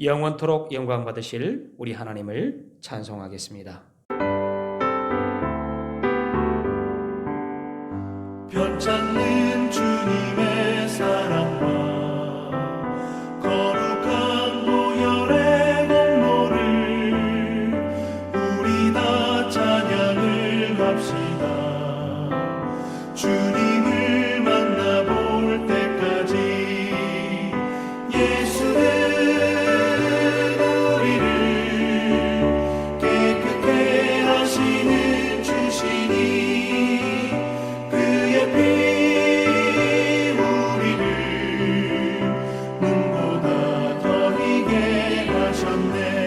영원토록 영광 받으실 우리 하나님을 찬송하겠습니다. 편찮는 주님의 하셨네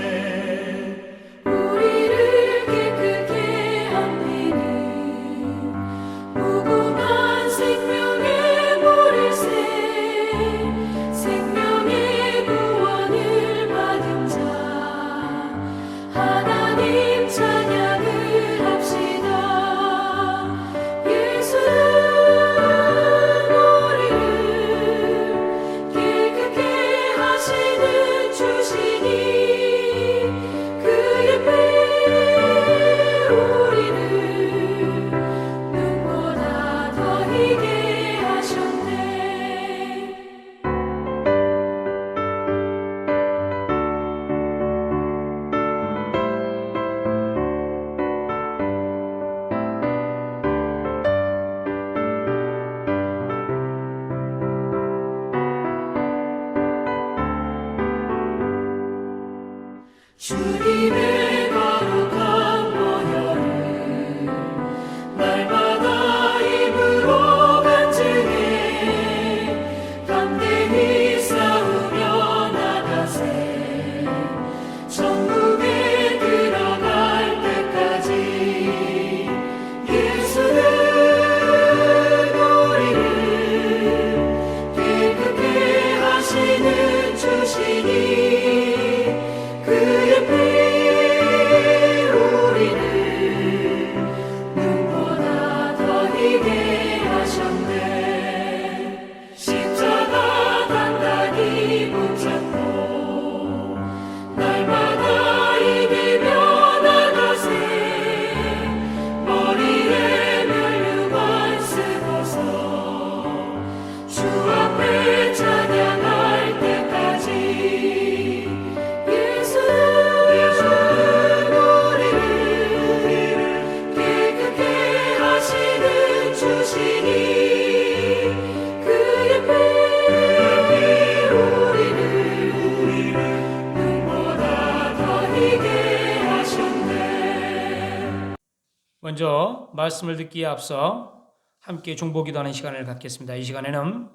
말씀을 듣기에 앞서 함께 중보기도하는 시간을 갖겠습니다. 이 시간에는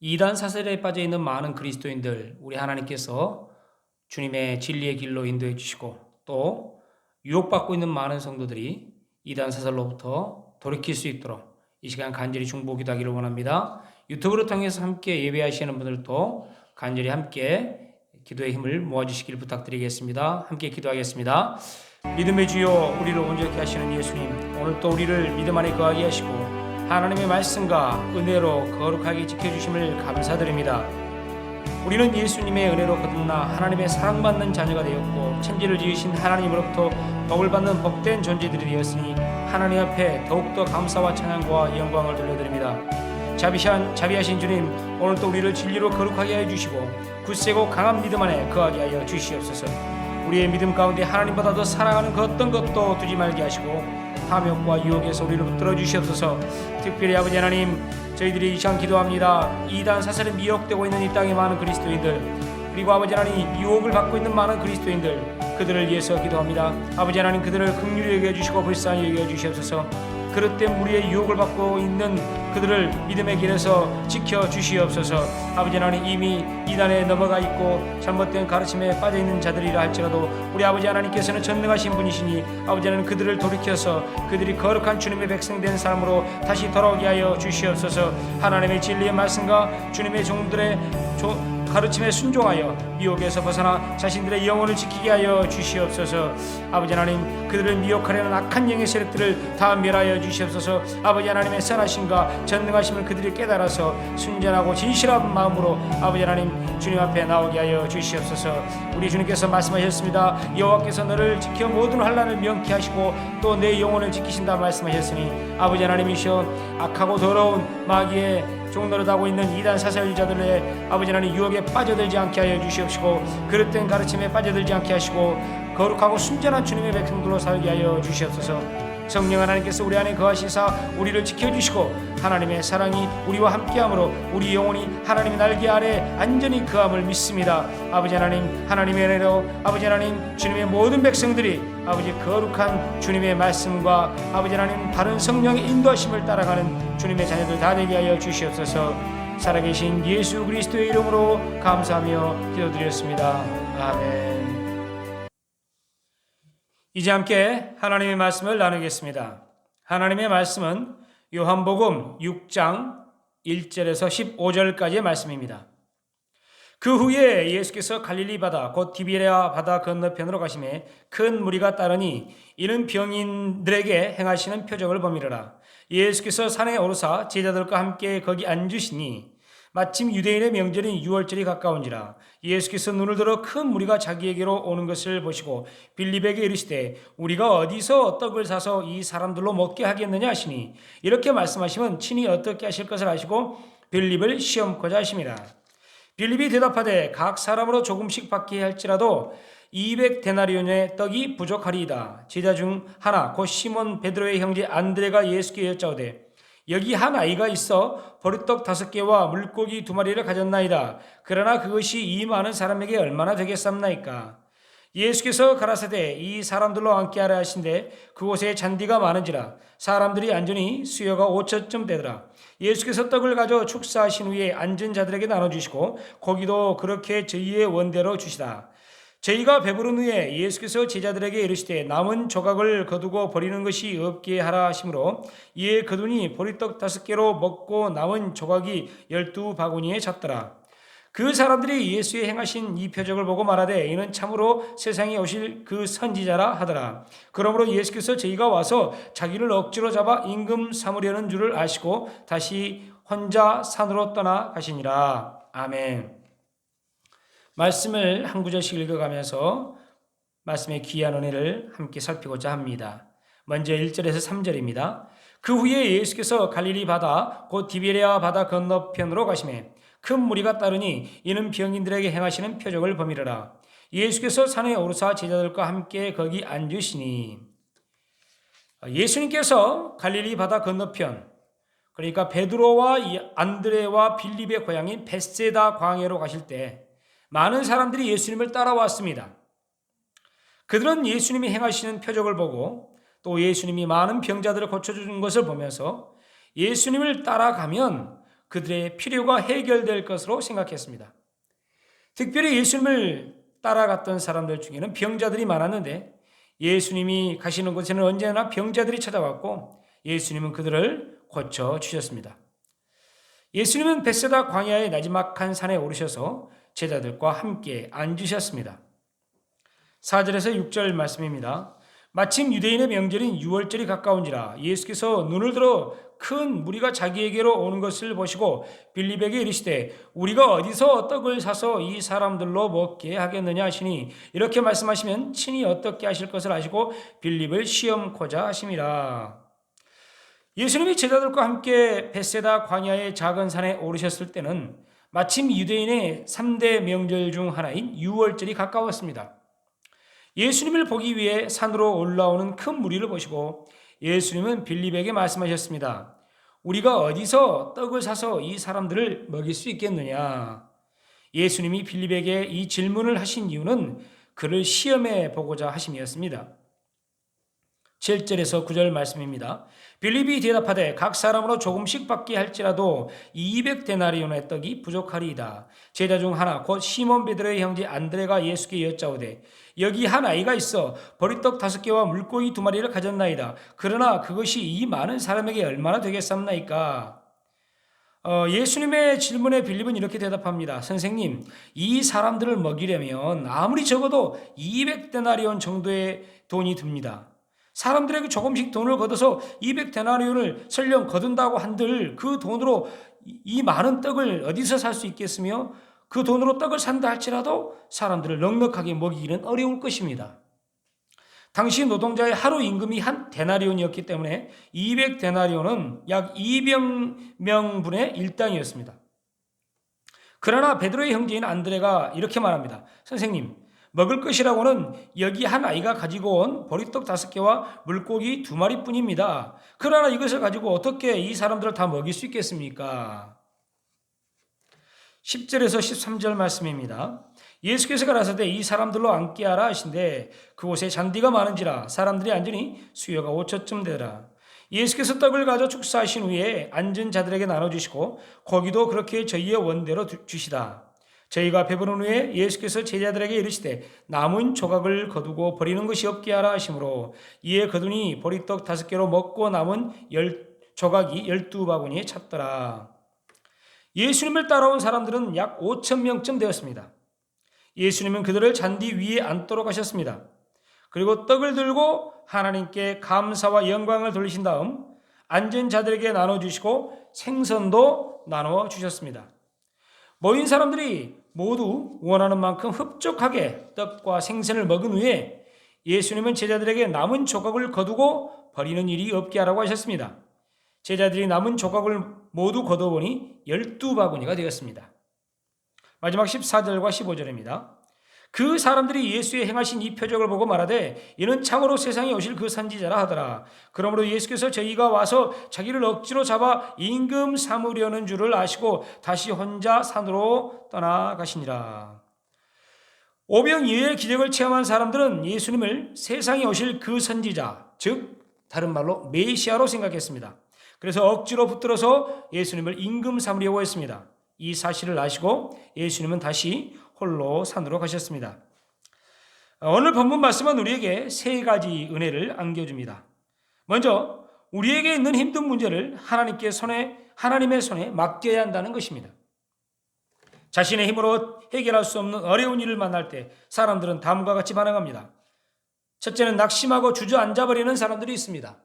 이단 사슬에 빠져 있는 많은 그리스도인들 우리 하나님께서 주님의 진리의 길로 인도해 주시고 또 유혹받고 있는 많은 성도들이 이단 사슬로부터 돌이킬 수 있도록 이 시간 간절히 중보기도하기를 원합니다. 유튜브를 통해서 함께 예배하시는 분들도 간절히 함께 기도의 힘을 모아주시길 부탁드리겠습니다. 함께 기도하겠습니다. 믿음의 주요 우리를 온전케 하시는 예수님 오늘 또 우리를 믿음 안에 거하게 하시고 하나님의 말씀과 은혜로 거룩하게 지켜주심을 감사드립니다. 우리는 예수님의 은혜로 거듭나 하나님의 사랑받는 자녀가 되었고 천지를 지으신 하나님으로부터 복을 받는 복된 존재들이 되었으니 하나님 앞에 더욱더 감사와 찬양과 영광을 돌려드립니다. 자비한 자비하신 주님 오늘도 우리를 진리로 거룩하게 하여 주시고 굳세고 강한 믿음 안에 거하게 하여 주시옵소서. 우리의 믿음 가운데 하나님보다 더 사랑하는 그 어떤 것도 두지 말게 하시고 탐욕과 유혹에서 우리를 붙들어 주시옵소서. 특별히 아버지 하나님 저희들이 이 시간 기도합니다. 이단 사슬에 미혹되고 있는 이 땅의 많은 그리스도인들 그리고 아버지 하나님 유혹을 받고 있는 많은 그리스도인들 그들을 위해서 기도합니다. 아버지 하나님 그들을 긍휼히 여겨 주시고 불쌍히 여겨 주시옵소서. 그릇 된 우리의 유혹을 받고 있는 그들을 믿음의 길에서 지켜 주시옵소서. 아버지 하나님 이미 이단에 넘어가 있고 잘못된 가르침에 빠져 있는 자들이라 할지라도 우리 아버지 하나님께서는 전능하신 분이시니 아버지 하나님 그들을 돌이켜서 그들이 거룩한 주님의 백성된 사람으로 다시 돌아오게 하여 주시옵소서. 하나님의 진리의 말씀과 주님의 종들의 조, 가르침에 순종하여 미혹에서 벗어나 자신들의 영혼을 지키게 하여 주시옵소서. 아버지 하나님 그들을 미혹하려는 악한 영의 세력들을 다 멸하여 주시옵소서. 아버지 하나님의 선하심과 전능하심을 그들이 깨달아서 순전하고 진실한 마음으로 아버지 하나님 주님 앞에 나오게 하여 주시옵소서. 우리 주님께서 말씀하셨습니다. 여호와께서 너를 지켜 모든 환란을 명케 하시고 또 내 영혼을 지키신다 말씀하셨으니 아버지 하나님이시여 악하고 더러운 마귀의 종노릇하고 있는 이단 사설자들의 아버지 하나님 유혹에 빠져들지 않게 하여 주시옵시고 그릇된 가르침에 빠져들지 않게 하시고 거룩하고 순전한 주님의 백성들로 살게 하여 주시옵소서 성령 하나님께서 우리 안에 거하시사 우리를 지켜주시고 하나님의 사랑이 우리와 함께함으로 우리 영혼이 하나님의 날개 아래 안전히 거함을 믿습니다. 아버지 하나님 하나님의 은혜로 아버지 하나님 주님의 모든 백성들이 아버지 거룩한 주님의 말씀과 아버지 하나님 바른 성령의 인도하심을 따라가는 주님의 자녀들 다 되게 하여 주시옵소서. 살아계신 예수 그리스도의 이름으로 감사하며 기도드렸습니다. 아멘 이제 함께 하나님의 말씀을 나누겠습니다. 하나님의 말씀은 요한복음 6장 1절에서 15절까지의 말씀입니다. 그 후에 예수께서 갈릴리 바다 곧 디비레아 바다 건너편으로 가심에 큰 무리가 따르니 이는 병인들에게 행하시는 표적을 범이르라. 예수께서 산에 오르사 제자들과 함께 거기 앉으시니 마침 유대인의 명절인 유월절이 가까운지라 예수께서 눈을 들어 큰 무리가 자기에게로 오는 것을 보시고 빌립에게 이르시되 우리가 어디서 떡을 사서 이 사람들로 먹게 하겠느냐 하시니 이렇게 말씀하시면 친히 어떻게 하실 것을 아시고 빌립을 시험코자 하심이라 빌립이 대답하되 각 사람으로 조금씩 받게 할지라도 200 데나리온의 떡이 부족하리이다. 제자 중 하나 곧 시몬 베드로의 형제 안드레가 예수께 여짜오되 여기 한 아이가 있어 버릇떡 다섯 개와 물고기 두 마리를 가졌나이다. 그러나 그것이 이 많은 사람에게 얼마나 되겠삼나이까? 예수께서 가라사대 이 사람들로 앉게 하라 하신데 그곳에 잔디가 많은지라 사람들이 앉으니 수요가 오천쯤 되더라. 예수께서 떡을 가져 축사하신 후에 앉은 자들에게 나눠주시고 고기도 그렇게 저희의 원대로 주시다. 저희가 배부른 후에 예수께서 제자들에게 이르시되 남은 조각을 거두고 버리는 것이 없게 하라 하시므로 이에 거두니 보리떡 다섯 개로 먹고 남은 조각이 열두 바구니에 찼더라. 그 사람들이 예수의 행하신 이 표적을 보고 말하되 이는 참으로 세상에 오실 그 선지자라 하더라. 그러므로 예수께서 저희가 와서 자기를 억지로 잡아 임금 삼으려는 줄을 아시고 다시 혼자 산으로 떠나 가시니라. 아멘. 말씀을 한 구절씩 읽어가면서 말씀의 귀한 은혜를 함께 살피고자 합니다. 먼저 1절에서 3절입니다. 그 후에 예수께서 갈릴리 바다 곧 디베레아 바다 건너편으로 가시매 큰 무리가 따르니 이는 병인들에게 행하시는 표적을 범이르라. 예수께서 산에 오르사 제자들과 함께 거기 앉으시니 예수님께서 갈릴리 바다 건너편 그러니까 베드로와 안드레와 빌립의 고향인 베세다 광야로 가실 때 많은 사람들이 예수님을 따라왔습니다. 그들은 예수님이 행하시는 표적을 보고 또 예수님이 많은 병자들을 고쳐주는 것을 보면서 예수님을 따라가면 그들의 필요가 해결될 것으로 생각했습니다. 특별히 예수님을 따라갔던 사람들 중에는 병자들이 많았는데 예수님이 가시는 곳에는 언제나 병자들이 찾아왔고 예수님은 그들을 고쳐 주셨습니다. 예수님은 베세다 광야의 나지막한 산에 오르셔서 제자들과 함께 앉으셨습니다. 4절에서 6절 말씀입니다. 마침 유대인의 명절인 유월절이 가까운지라 예수께서 눈을 들어 큰 무리가 자기에게로 오는 것을 보시고 빌립에게 이르시되 우리가 어디서 떡을 사서 이 사람들로 먹게 하겠느냐 하시니 이렇게 말씀하시면 친히 어떻게 하실 것을 아시고 빌립을 시험코자 하심이라. 예수님이 제자들과 함께 베세다 광야의 작은 산에 오르셨을 때는 마침 유대인의 3대 명절 중 하나인 유월절이 가까웠습니다. 예수님을 보기 위해 산으로 올라오는 큰 무리를 보시고 예수님은 빌립에게 말씀하셨습니다. 우리가 어디서 떡을 사서 이 사람들을 먹일 수 있겠느냐? 예수님이 빌립에게 이 질문을 하신 이유는 그를 시험해 보고자 하심이었습니다. 7절에서 9절 말씀입니다. 빌립이 대답하되 각 사람으로 조금씩 받게 할지라도 200데나리온의 떡이 부족하리이다. 제자 중 하나 곧 시몬 베드로의 형제 안드레가 예수께 여짜오되 여기 한 아이가 있어 버리떡 다섯 개와 물고기 두 마리를 가졌나이다. 그러나 그것이 이 많은 사람에게 얼마나 되겠습니까? 어, 예수님의 질문에 빌립은 이렇게 대답합니다. 선생님, 이 사람들을 먹이려면 아무리 적어도 200데나리온 정도의 돈이 듭니다. 사람들에게 조금씩 돈을 걷어서 200데나리온을 설령 거둔다고 한들 그 돈으로 이- 이 많은 떡을 어디서 살 수 있겠으며 그 돈으로 떡을 산다 할지라도 사람들을 넉넉하게 먹이기는 어려울 것입니다. 당시 노동자의 하루 임금이 한 데나리온이었기 때문에 200데나리온은 약 200명분의 일당이었습니다. 그러나 베드로의 형제인 안드레가 이렇게 말합니다. 선생님, 먹을 것이라고는 여기 한 아이가 가지고 온 보리떡 다섯 개와 물고기 두 마리뿐입니다. 그러나 이것을 가지고 어떻게 이 사람들을 다 먹일 수 있겠습니까? 10절에서 13절 말씀입니다. 예수께서 가라사대 이 사람들로 앉게 하라 하신데 그곳에 잔디가 많은지라 사람들이 앉으니 수요가 5초쯤 되더라. 예수께서 떡을 가져 축사하신 후에 앉은 자들에게 나눠주시고 거기도 그렇게 저희의 원대로 두- 주시다. 저희가 배부른 후에 예수께서 제자들에게 이르시되 남은 조각을 거두고 버리는 것이 없게 하라 하시므로 이에 거두니 보리떡 다섯 개로 먹고 남은 열 조각이 열두 바구니에 찼더라. 예수님을 따라온 사람들은 약 5천 명쯤 되었습니다. 예수님은 그들을 잔디 위에 앉도록 하셨습니다. 그리고 떡을 들고 하나님께 감사와 영광을 돌리신 다음 앉은 자들에게 나눠 주시고 생선도 나누어 주셨습니다. 모인 사람들이 모두 원하는 만큼 흡족하게 떡과 생선을 먹은 후에 예수님은 제자들에게 남은 조각을 거두고 버리는 일이 없게 하라고 하셨습니다. 제자들이 남은 조각을 모두 거둬보니 열두 바구니가 되었습니다. 마지막 14절과 15절입니다. 그 사람들이 예수의 행하신 이 표적을 보고 말하되 이는 참으로 세상에 오실 그 선지자라 하더라. 그러므로 예수께서 저희가 와서 자기를 억지로 잡아 임금 삼으려는 줄을 아시고 다시 혼자 산으로 떠나가시니라. 오병이어의 기적을 체험한 사람들은 예수님을 세상에 오실 그 선지자, 즉 다른 말로 메시아로 생각했습니다. 그래서 억지로 붙들어서 예수님을 임금 삼으려고 했습니다. 이 사실을 아시고 예수님은 다시 홀로 산으로 가셨습니다. 오늘 본문 말씀은 우리에게 세 가지 은혜를 안겨줍니다. 먼저 우리에게 있는 힘든 문제를 하나님께 손에 하나님의 손에 맡겨야 한다는 것입니다. 자신의 힘으로 해결할 수 없는 어려운 일을 만날 때 사람들은 다음과 같이 반응합니다. 첫째는 낙심하고 주저앉아 버리는 사람들이 있습니다.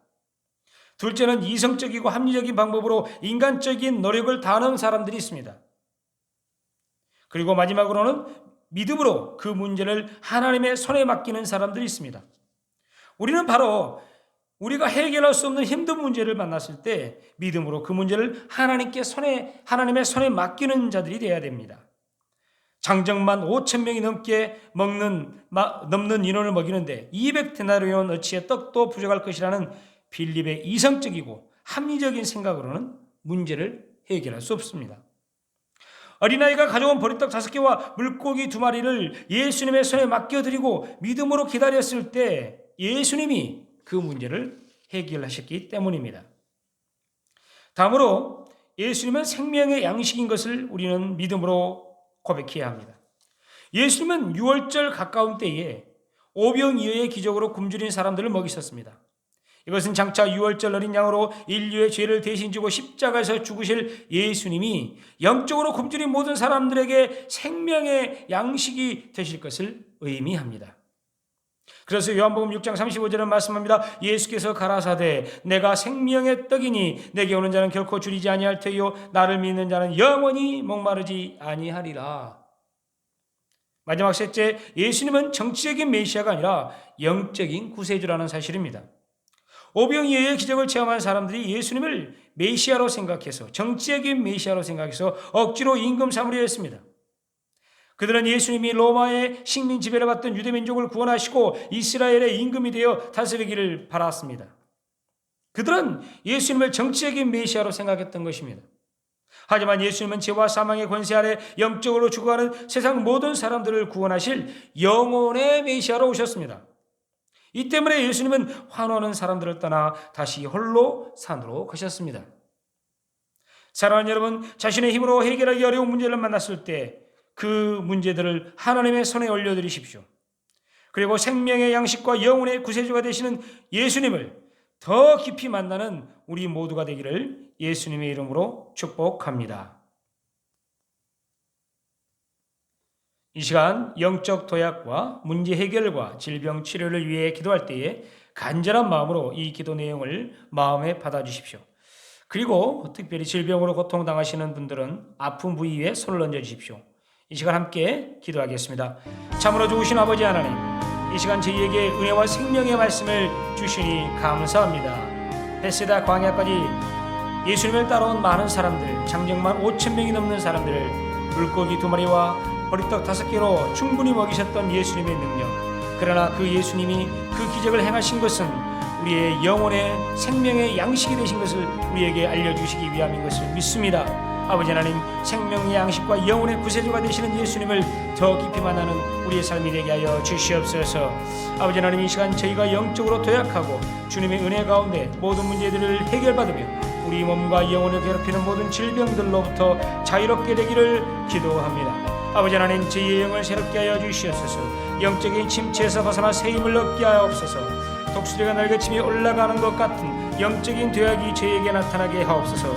둘째는 이성적이고 합리적인 방법으로 인간적인 노력을 다하는 사람들이 있습니다. 그리고 마지막으로는 믿음으로 그 문제를 하나님의 손에 맡기는 사람들이 있습니다. 우리는 바로 우리가 해결할 수 없는 힘든 문제를 만났을 때 믿음으로 그 문제를 하나님께 손에 하나님의 손에 맡기는 자들이 되어야 됩니다. 장정만 5천 명이 넘게 먹는 마, 넘는 인원을 먹이는데 200데나리온 어치의 떡도 부족할 것이라는 빌립의 이성적이고 합리적인 생각으로는 문제를 해결할 수 없습니다. 어린아이가 가져온 보리떡 다섯 개와 물고기 두 마리를 예수님의 손에 맡겨드리고 믿음으로 기다렸을 때 예수님이 그 문제를 해결하셨기 때문입니다. 다음으로 예수님은 생명의 양식인 것을 우리는 믿음으로 고백해야 합니다. 예수님은 6월절 가까운 때에 오병이어의 기적으로 굶주린 사람들을 먹이셨습니다. 이것은 장차 6월절 어린 양으로 인류의 죄를 대신 지고 십자가에서 죽으실 예수님이 영적으로 굶주린 모든 사람들에게 생명의 양식이 되실 것을 의미합니다. 그래서 요한복음 6장 35절은 말씀합니다. 예수께서 가라사대 내가 생명의 떡이니 내게 오는 자는 결코 줄이지 아니할 테요 나를 믿는 자는 영원히 목마르지 아니하리라. 마지막 셋째 예수님은 정치적인 메시아가 아니라 영적인 구세주라는 사실입니다. 오병이어의 기적을 체험한 사람들이 예수님을 메시아로 생각해서 정치적인 메시아로 생각해서 억지로 임금 삼으려 했습니다. 그들은 예수님이 로마의 식민 지배를 받던 유대 민족을 구원하시고 이스라엘의 임금이 되어 다스리기를 바랐습니다. 그들은 예수님을 정치적인 메시아로 생각했던 것입니다. 하지만 예수님은 죄와 사망의 권세 아래 영적으로 죽어가는 세상 모든 사람들을 구원하실 영혼의 메시아로 오셨습니다. 이 때문에 예수님은 환호하는 사람들을 떠나 다시 홀로 산으로 가셨습니다. 사랑하는 여러분, 자신의 힘으로 해결하기 어려운 문제를 만났을 때 그 문제들을 하나님의 손에 올려드리십시오. 그리고 생명의 양식과 영혼의 구세주가 되시는 예수님을 더 깊이 만나는 우리 모두가 되기를 예수님의 이름으로 축복합니다. 이 시간 영적 도약과 문제 해결과 질병 치료를 위해 기도할 때에 간절한 마음으로 이 기도 내용을 마음에 받아 주십시오. 그리고 특별히 질병으로 고통당하시는 분들은 아픈 부위에 손을 얹어 주십시오. 이 시간 함께 기도하겠습니다. 참으로 좋으신 아버지 하나님, 이 시간 저희에게 은혜와 생명의 말씀을 주시니 감사합니다. 베세다 광야까지 예수님을 따라온 많은 사람들, 장정만 5천 명이 넘는 사람들을 물고기 두 마리와 버리떡 다섯 개로 충분히 먹이셨던 예수님의 능력. 그러나 그 예수님이 그 기적을 행하신 것은 우리의 영혼의 생명의 양식이 되신 것을 우리에게 알려주시기 위함인 것을 믿습니다. 아버지 하나님 생명의 양식과 영혼의 구세주가 되시는 예수님을 더 깊이 만나는 우리의 삶이 되게 하여 주시옵소서. 아버지 하나님 이 시간 저희가 영적으로 도약하고 주님의 은혜 가운데 모든 문제들을 해결받으며 우리 몸과 영혼을 괴롭히는 모든 질병들로부터 자유롭게 되기를 기도합니다. 아버지 하나님 저희의 영을 새롭게 하여 주시옵소서. 영적인 침체에서 벗어나 새 힘을 얻게 하옵소서. 독수리가 날개치며 올라가는 것 같은 영적인 도약이 저희에게 나타나게 하옵소서.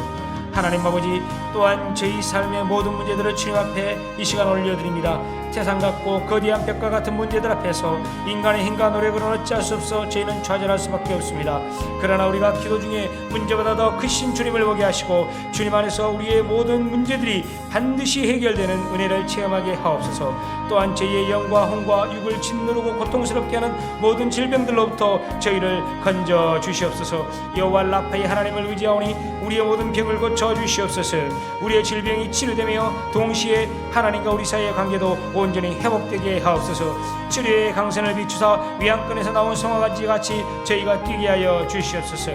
하나님 아버지 또한 저희 삶의 모든 문제들을 주님 앞에 이 시간 올려드립니다. 세상 같고 거대한 벽과 같은 문제들 앞에서 인간의 힘과 노력으로는 어찌할 수 없어 저희는 좌절할 수밖에 없습니다. 그러나 우리가 기도 중에 문제보다 더 크신 주님을 보게 하시고 주님 안에서 우리의 모든 문제들이 반드시 해결되는 은혜를 체험하게 하옵소서. 또한 저희의 영과 혼과 육을 짓누르고 고통스럽게 하는 모든 질병들로부터 저희를 건져 주시옵소서. 여호와 라파의 하나님을 의지하오니 우리의 모든 병을 고쳐 주시옵소서. 우리의 질병이 치료되며 동시에 하나님과 우리 사이의 관계도 온전히 회복되게 하옵소서. 치료의 강선을 비추사 위안권에서 나온 성화같이 같이 저희가 뛰게 하여 주시옵소서.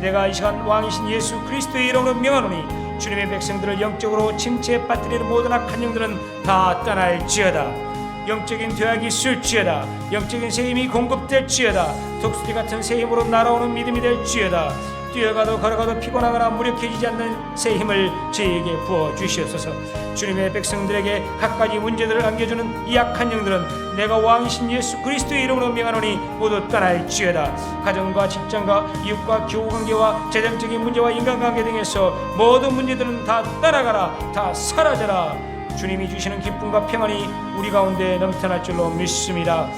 내가 이 시간 왕이신 예수 그리스도의 이름으로 명하노니 주님의 백성들을 영적으로 침체에 빠뜨리는 모든 악한 영들은 다 떠날지어다. 영적인 도약이 있을지어다 영적인 새 힘이 공급될지어다 독수리 같은 새 힘으로 날아오는 믿음이 될지어다 뛰어가도 걸어가도 피곤하거나 무력해지지 않는 새 힘을 저희에게 부어 주시옵소서. 주님의 백성들에게 갖가지 문제들을 안겨주는 이 약한 영들은 내가 왕이신 예수 그리스도의 이름으로 명하노니 모두 떠날지어다. 가정과 직장과 이웃과 교우 관계와 재정적인 문제와 인간관계 등에서 모든 문제들은 다 떠나가라 다 사라져라. 주님이 주시는 기쁨과 평안이 우리 가운데 넘쳐날 줄로 믿습니다.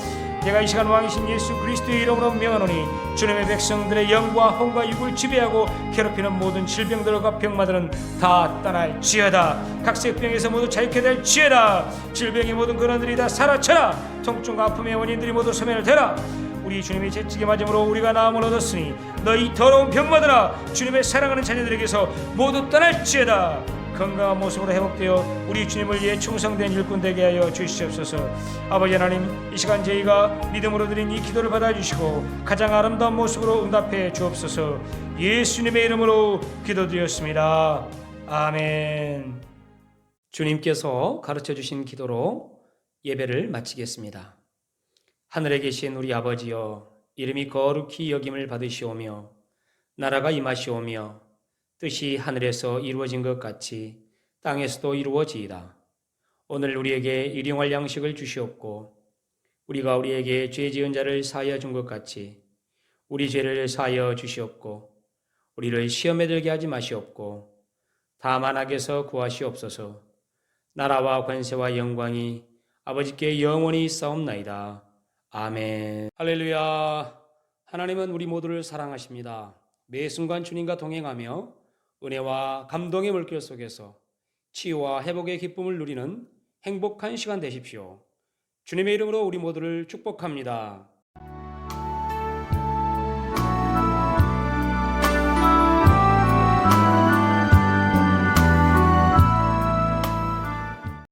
내가 이 시간 왕이신 예수 그리스도의 이름으로 명하노니 주님의 백성들의 영과 혼과 육을 지배하고 괴롭히는 모든 질병들과 병마들은 다 떠날 지어다. 각색 병에서 모두 자유케 될 지어다. 질병의 모든 근원들이 다 사라쳐라. 통증과 아픔의 원인들이 모두 소멸되라. 우리 주님의 채찍에 맞음으로 우리가 나음을 얻었으니 너희 더러운 병마들아 주님의 사랑하는 자녀들에게서 모두 떠날지어다 건강한 모습으로 회복되어 우리 주님을 위해 충성된 일꾼 되게 하여 주시옵소서. 아버지 하나님, 이 시간 저희가 믿음으로 드린 이 기도를 받아주시고 가장 아름다운 모습으로 응답해 주옵소서. 예수님의 이름으로 기도드렸습니다. 아멘. 주님께서 가르쳐 주신 기도로 예배를 마치겠습니다. 하늘에 계신 우리 아버지여, 이름이 거룩히 여김을 받으시오며 나라가 임하시오며 뜻이 하늘에서 이루어진 것 같이 땅에서도 이루어지이다. 오늘 우리에게 일용할 양식을 주시옵고 우리가 우리에게 죄 지은 자를 사하여 준 것 같이 우리 죄를 사하여 주시옵고 우리를 시험에 들게 하지 마시옵고 다만 악에서 구하시옵소서. 나라와 권세와 영광이 아버지께 영원히 싸움나이다. 아멘. 할렐루야. 하나님은 우리 모두를 사랑하십니다. 매 순간 주님과 동행하며 은혜와 감동의 물길 속에서 치유와 회복의 기쁨을 누리는 행복한 시간 되십시오. 주님의 이름으로 우리 모두를 축복합니다.